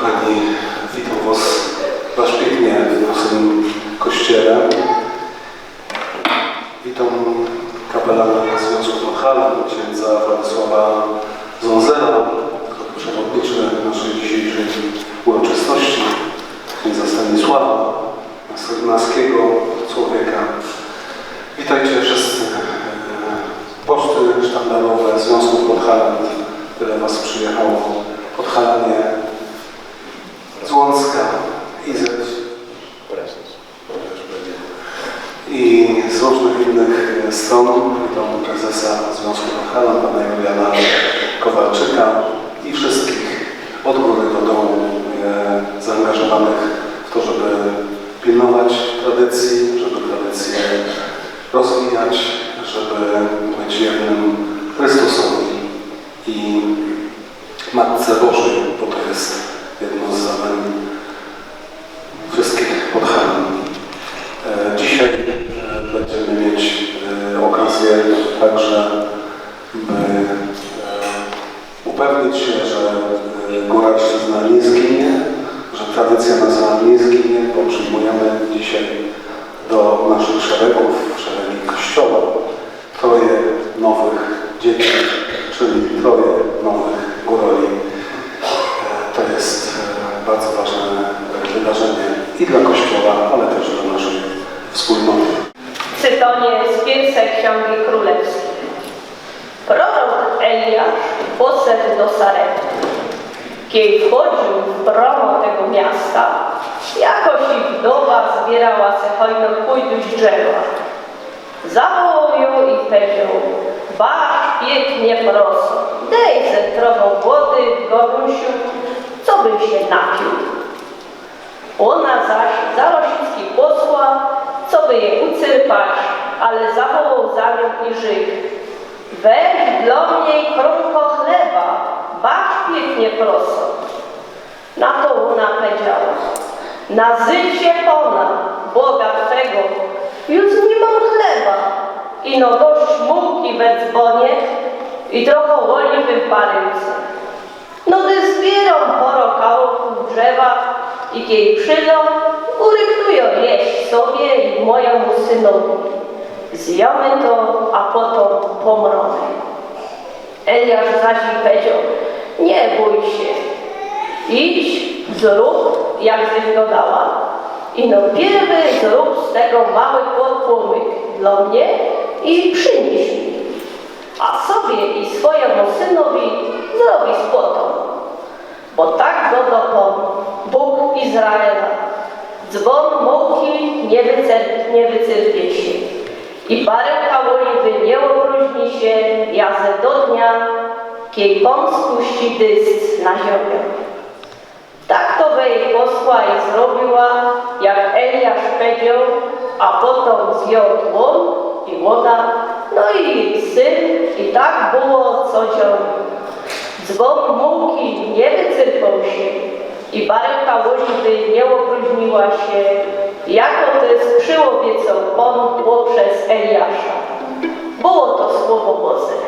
Kochani, witam Was Wasz pięknie w naszym kościele. Witam kapelana Związku Machala, księdza Władysława Zonzera, przewodniczy naszej dzisiejszej uroczystości, księdza Stanisława Sygnaskiego, człowieka. Witajcie wszyscy. Poczty sztandarowe Związku Podhalan, tyle Was przyjechało. Podhalanie z Łącka, Izet, i z różnych innych e, stron. Witam prezesa Związku Podhalan, pana Juliana Kowalczyka i wszystkich od góry do dołu e, zaangażowanych w to, żeby pilnować tradycji, żeby tradycje rozwijać, żeby być wiernym Chrystusowi i Matce Bożej, bo to jest jedno z zadań wszystkich podhalan. E, Dzisiaj e, będziemy mieć e, okazję także, by e, upewnić się, że e, góralszczyzna nie zginie, że tradycja nazwa nie zginie, bo przyjmujemy dzisiaj do naszych szeregów, w szeregi Kościoła, troje nowych dzieci, czyli troje nowych górali. E, To jest e, bardzo ważne e, wydarzenie i dla Kościoła, ale też dla naszej wspólnoty. Cytonie z pierwszej Księgi Królewskiej. Prorok Eliasz poszedł do Sarepty. Kiedy wchodził w bramę tego miasta, jakoś i wdowa zbierała se hojno pójść drzewa. Zawołał ją i powiedział, basz pięknie prosto, dej ze trochę wody w gorąsiu, co bym się napił. Ona zaś za Rosicki posła, co by je ucyrpać, ale zawołał za i żył. Weź dla mnie kromko chleba, baw pięknie prosto. Na to ona powiedziała, nazycie Pana, Boga Twego, już nie mam chleba. I no dość mułki we dzwonie i trochę oliwy w baryłce. No gdy zbieram poro kałków drzewa i kiedy przyjdą, uryktują jeść sobie i mojemu synowi. Zjemy to, a potem pomrą. Eliasz zaś powiedział, nie bój się, idź, zrób, jak żeś go dała. I no pierwy zrób z tego mały podpłomyk dla mnie i przynieś mi a sobie i swojemu synowi zrobi spłotą. Bo tak dopomógł Bóg Izraela. Dzwon mułki nie, wycer- nie wycyrpie się i baryłka oliwy nie opróżni się jazę do dnia, kiedy Pan spuści dyst na ziemię. Tak to jej posła i zrobiła, jak Eliasz powiedział, a potem zjął tłon i łoda, no i syn, i tak było co dzień. Dzwon mułki nie wycyrpał się i baryłka oliwy nie opróżniła się, jako to przyobiecał Pan poprzez Eliasza. Było to Słowo Boże.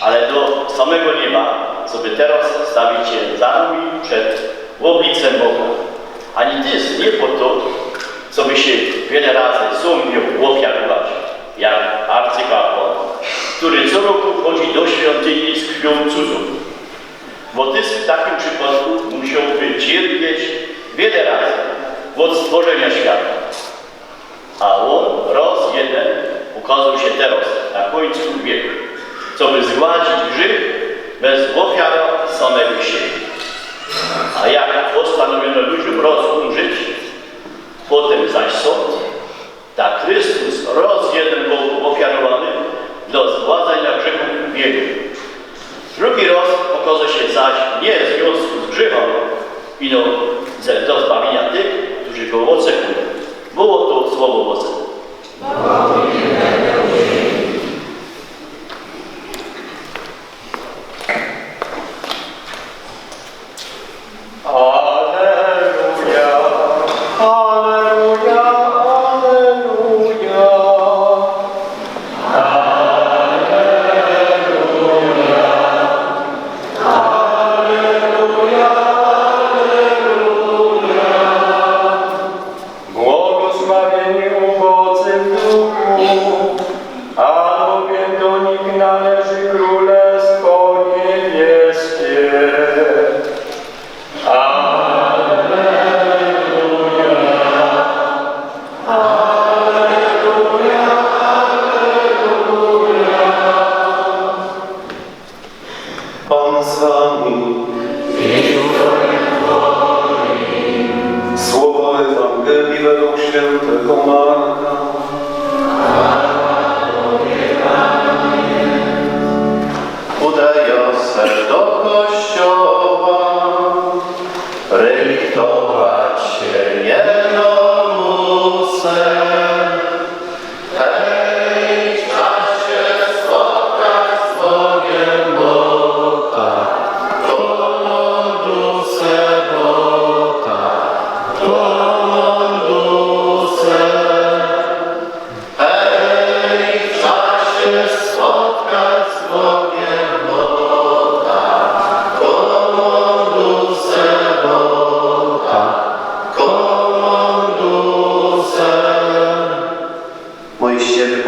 Ale do samego nieba, co by teraz stawić się za nami przed oblicem Boga. Ani ty nie po to, co by się wiele razy sumiał ofiarować, jak arcykapłan, który co roku wchodzi do świątyni z krwią cudzą. Ty w takim przypadku musiałby cierpieć wiele razy od stworzenia świata. A on raz jeden ukazał się teraz, na końcu wieku, co by zgładzić grzech bez ofiary samego siebie. A jak postanowiono ludziom raz umrzeć, potem zaś sąd, tak Chrystus raz jeden był ofiarowany dla zgładzenia grzechów wielu. Drugi raz pokaże się zaś nie w związku z grzechem, ino ze- do zbawienia tych, którzy go oczekują. Było to słowo Boże. Ewangelii według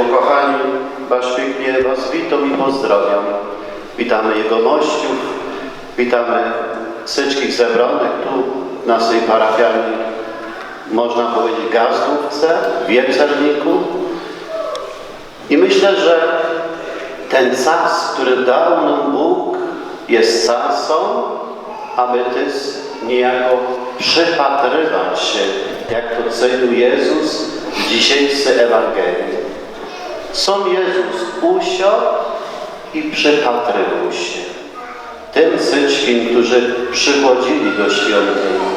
Pokochani, Was pięknie Was witam i pozdrawiam. Witamy Jegomościów, witamy wszystkich zebranych tu w naszej parafialnej, można powiedzieć, gazdówce, wieczerniku. I myślę, że ten czas, który dał nam Bóg, jest czasem, aby też niejako przypatrywać się, jak to cenił Jezus w dzisiejszej Ewangelii. Sam Jezus usiadł i przypatrywał się tym wszystkim, którzy przychodzili do świątyni.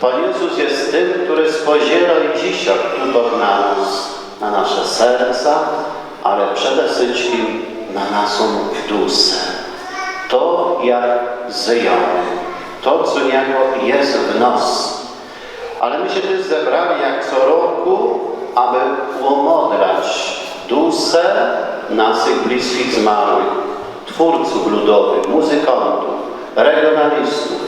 Pan Jezus jest tym, który spoziera i dzisiaj tutaj na nas, na nasze serca, ale przede wszystkim na naszą duszę. To, jak żyjemy, to, co niego jest w nas. Ale my się też zebrali jak co roku, aby umodrać duszę naszych bliskich zmarłych, twórców ludowych, muzykantów, regionalistów,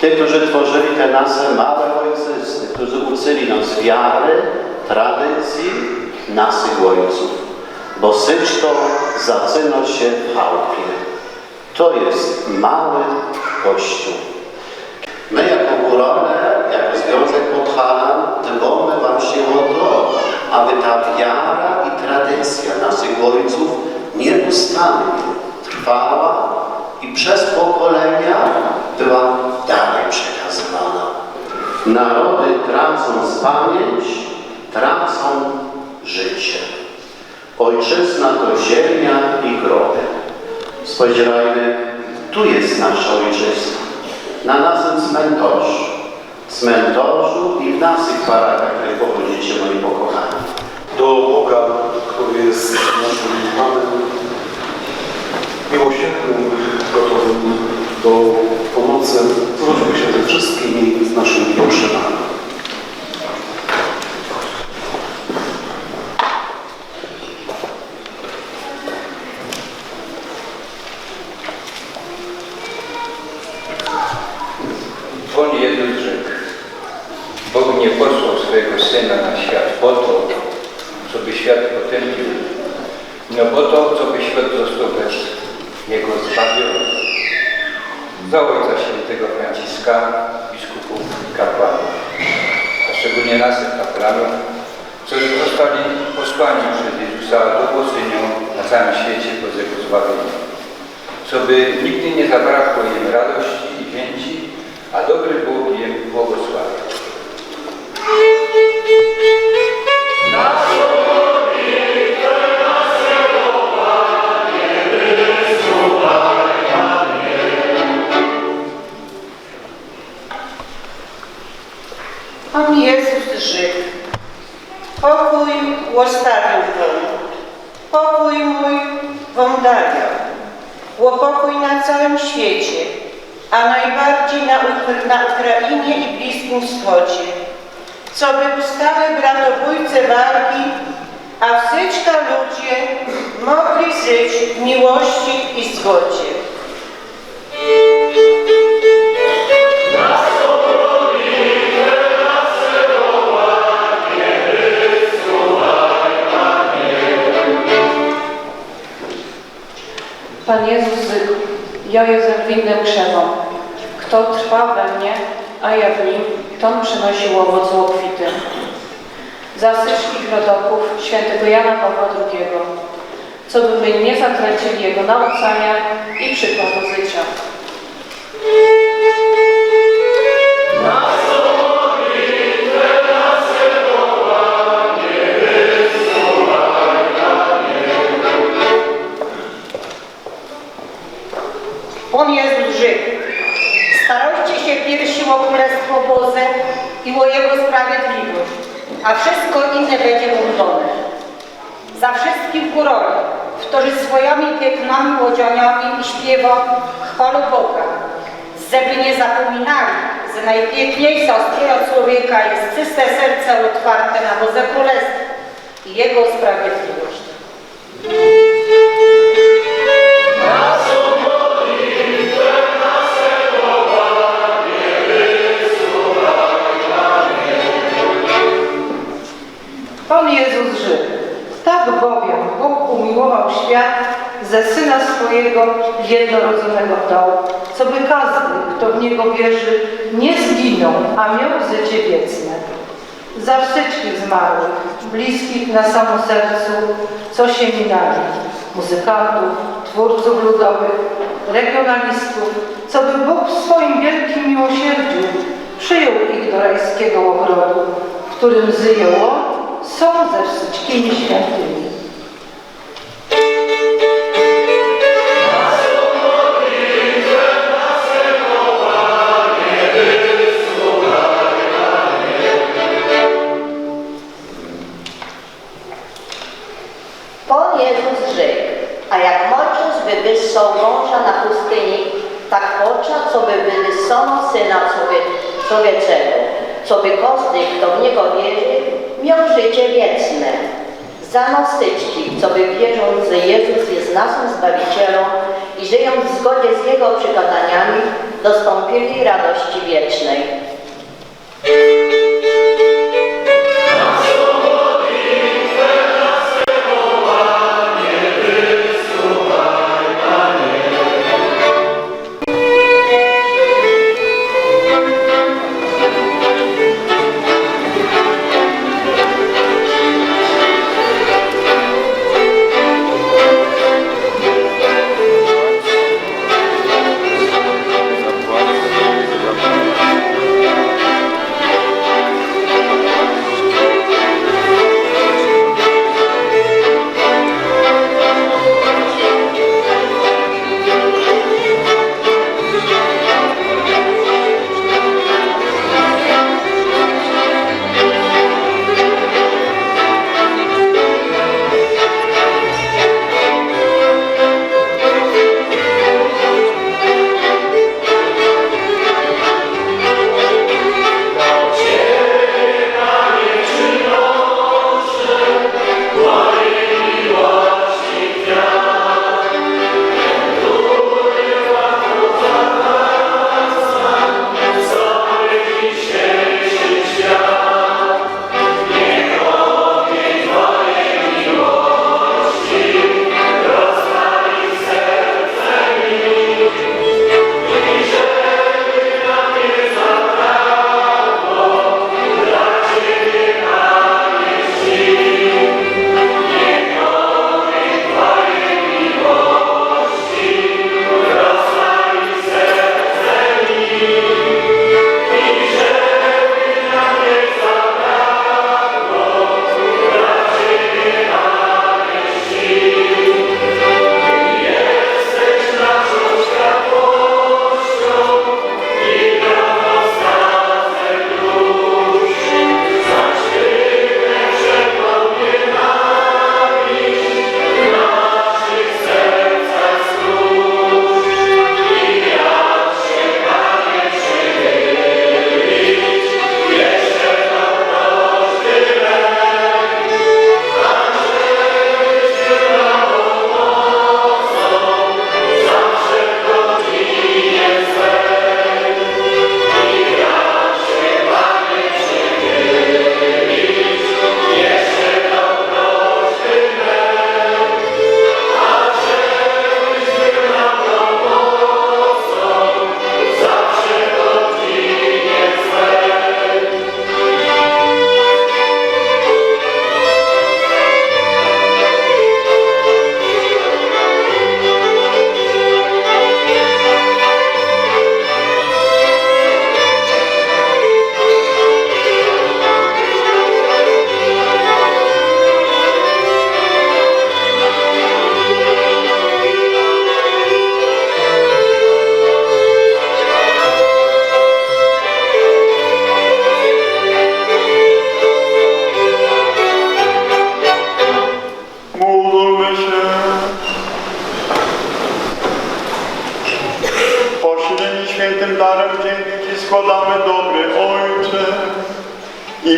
tych, którzy tworzyli te nasze małe ojczyzny, którzy uczyli nas wiary, tradycji naszych ojców. Bo wszystko zaczyna się w chałupie. To jest mały kościół. My jako górale, jako Związek Podhalan dbamy właśnie o to, aby ta wiara tradycja naszych ojców nieustannie trwała i przez pokolenia była dalej przekazywana. Narody tracąc pamięć, tracą życie. Ojczyzna to ziemia i groby. Spojrzajmy, tu jest nasza ojczyzna, na naszym cmentarzu, cmentarzu i w naszych parakach, jak pochodzicie, moi pokochani. do Boga, który jest naszym Panem, miłosiernym, gotowym do pomocy, zwróćmy się ze wszystkimi naszymi potrzebami. On Jezus rzekł, Bóg nie posłał swojego Syna na świat po to, co by świat potępił, no po to, co by świat został bez Jego zbawiony. Do Ojca Świętego Franciszka, biskupów i kapłanów, a szczególnie naszych kapłanów, którzy zostali posłani przez Jezusa do głoszenia na całym świecie po Jego zbawieniu co by nigdy nie zabrakło im radości i chęci, a dobry Bóg im błogosławił. Jezus rzekł, pokój łostawił wam, pokój mój wam daję, bo pokój na całym świecie, a najbardziej na, na Ukrainie i Bliskim Wschodzie, co by ustały bratobójce walki, a wsyczka ludzie mogli żyć w miłości i zgodzie. Pan Jezus zykł, ja jestem winnym krzewom. Kto trwa we mnie, a ja w nim, ton przynosił owoc złowity. Za wszystkich rodoków świętego Jana Pawła II, co by my nie zatracili jego nauczania i przykładu życia. Boże i o Jego sprawiedliwość, a wszystko inne będzie urodone. Za wszystkich góroli, którzy swoimi pięknymi łodzianiami i śpiewą chwalą Boga, żeby nie zapominali, że najpiękniejsza ospiera człowieka jest czyste serce otwarte na Boże Królestwo i Jego sprawiedliwość. Pan Jezus żył. Tak bowiem Bóg umiłował świat, ze Syna swojego jednorodzonego dał, co by każdy, kto w Niego wierzy, nie zginął, a miał życie wieczne. Za wszystkich zmarłych, bliskich na samo sercu, co się minęli, muzykantów, twórców ludowych, regionalistów, co by Bóg w swoim wielkim miłosierdziu przyjął ich do rajskiego ogrodu, w którym żyje On, są ze wszystkimi świętymi. Pan Jezus rzekł, a jak wywyssał wąża na pustyni, tak pocza, co by wywyszono Syna człowie- Człowieczego, co by każdy, kto w Niego wierzy, miał życie wieczne. Za nas wszystkich, co by wierzą, że Jezus jest naszym Zbawicielem i żyją w zgodzie z Jego przykazaniami, dostąpili radości wiecznej.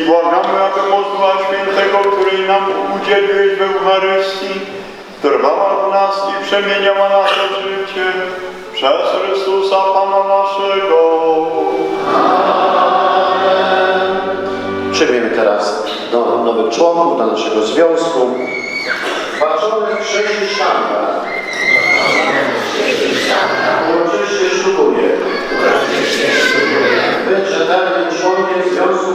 Błagamy, aby modlitwa świętego, której nam udzieliłeś w Eucharystii, trwała w nas i przemieniała nasze życie przez Chrystusa Pana naszego. Przyjmiemy teraz do nowych członków do naszego związku. Patrzonych chrześcijanka. Uroczyście ślubuję. Być rzetelnym członkiem Związku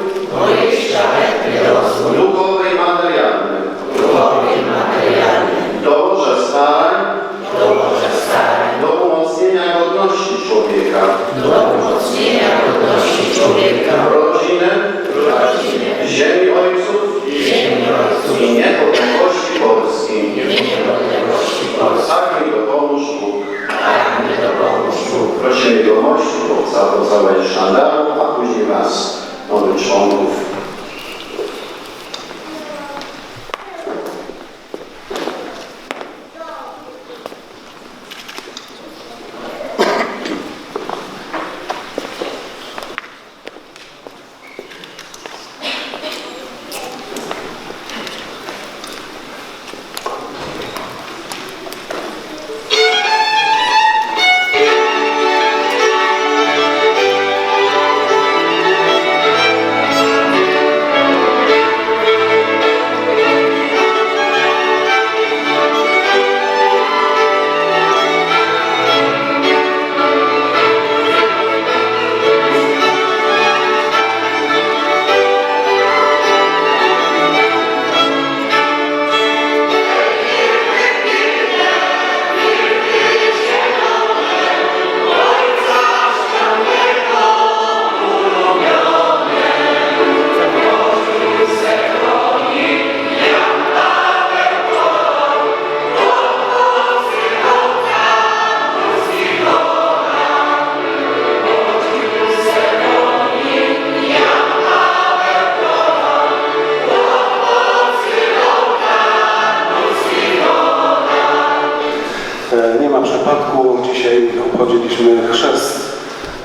obchodziliśmy chrzest,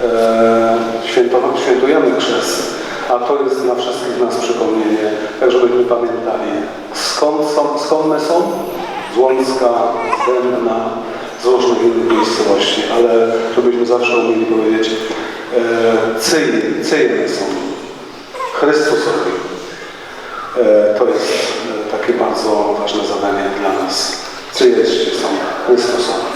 e, świętujemy chrzest, a to jest dla wszystkich nas przypomnienie, tak żebyśmy pamiętali skąd, są, skąd my są, z Łącka, z Dębna, z różnych innych miejscowości, ale żebyśmy zawsze umieli powiedzieć e, cyjni, cyjni są, Chrystusowi. E, to jest e, takie bardzo ważne zadanie dla nas. Cyjecie są Chrystusowi.